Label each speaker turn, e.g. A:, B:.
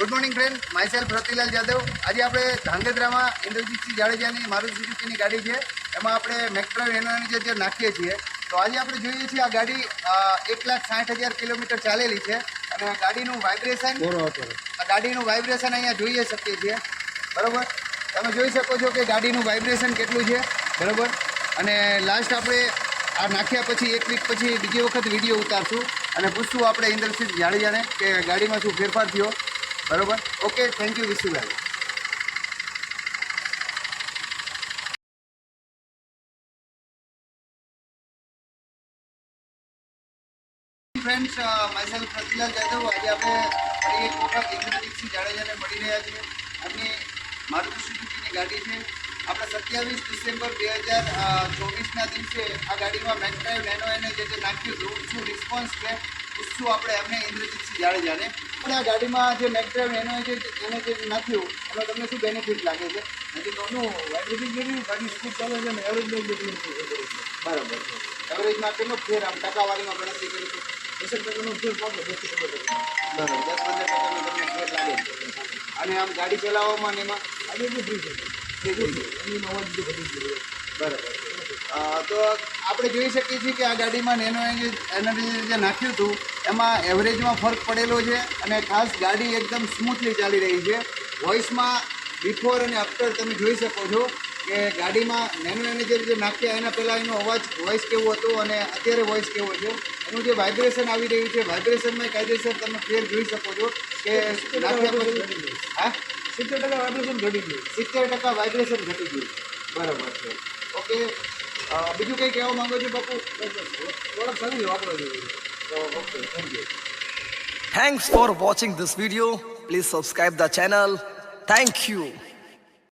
A: Good morning friend myself Ratilal Jadav આજે આપણે ધાંગધ્રામાં ઇન્દ્રજીતસિંહ જાડેજાની મારુતિ સુઝુકીની ગાડી છે. એમાં આપણે મેક્ટ્રો એનર્જી જે જે નાખીએ છીએ. તો આજે આપણે જોઈએ છીએ આ ગાડી એક લાખ સાઠ હજાર કિલોમીટર ચાલેલી છે. અને ગાડીનું વાઇબ્રેશન આ ગાડીનું વાઇબ્રેશન અહીંયા જોઈએ શકીએ છીએ. બરાબર? તમે જોઈ શકો છો કે ગાડીનું વાઇબ્રેશન કેટલું છે. બરાબર? અને લાસ્ટ આપણે આ નાખ્યા પછી એક વીક પછી બીજી વખત વીડિયો ઉતારશું. અને પૂછશું આપણે ઇન્દ્રસિંહ જાડેજાને કે ગાડીમાં શું ફેરફાર થયો. બરાબર? Okay thank you Vishubhai. Friends myself Pratilal Jadav આજે આપણે ફરી એક વખત ઇન્દ્રજીતસિંહ જાડેજાને મળી રહ્યા છીએ. અને મારુતિ સુઝુકીની ગાડી છે. આપણે સત્યાવીસ ડિસેમ્બર બે હજાર ચોવીસના દિવસે આ ગાડીમાં મેકડ્રાઈવ નેનો એને જે નાખ્યું હતું, શું રિસ્પોન્સ છે? પૂછશું આપણે એમને ઇન્દ્રજીતસિંહ જાડેજાને પણ આ ગાડીમાં જે મેકડ્રાઈવ એનો જે એને જે નાખ્યું એમાં તમને શું બેનિફિટ લાગે છે? નથી તો
B: નું વાઇબ્રેશન કર્યું ગાડી સ્પીડ ચાલે છે અને એવરેજ બહુ બધું
A: બરાબર. એવરેજમાં કેટલો ફેર આમ ટકાવારીમાં ગણતરી કરી તો
B: દસેક ટકાનો ફેર પાડો દસ
A: બરાબર. દસ પંદર ટકાનો તમને ફેર લાગે અને આમ ગાડી ચલાવવામાં ને એમાં
B: આજે બધું છે.
A: બરાબર. તો આપણે જોઈ શકીએ છીએ કે આ ગાડીમાં નેનો એનર્જી એનર્જી જે નાખ્યું હતું એમાં એવરેજમાં ફરક પડેલો છે અને ખાસ ગાડી એકદમ સ્મૂથલી ચાલી રહી છે. વોઇસમાં બિફોર અને આફ્ટર તમે જોઈ શકો છો કે ગાડીમાં નેનો એનર્જી જે નાખ્યા એના પહેલાં એનો અવાજ વોઇસ કેવો હતો અને અત્યારે વોઇસ કેવો છે? એનું જે વાઇબ્રેશન આવી રહ્યું છે વાઇબ્રેશનમાં કાયદેસર તમે ફેર જોઈ શકો છો કે નાખ્યા હા?
B: સિત્તેર ટકા વાઇબ્રેશન ઘટી ગયું.
A: સિત્તેર ટકા વાઇબ્રેશન ઘટી ગયું. બરાબર છે. ઓકે બીજું કંઈ કહેવા માંગો છો બાપુ
B: પ્રોડક્ટ સારી વાપરો
A: છો okay thank you
C: Thanks for watching this video. Please subscribe the channel. Thank you.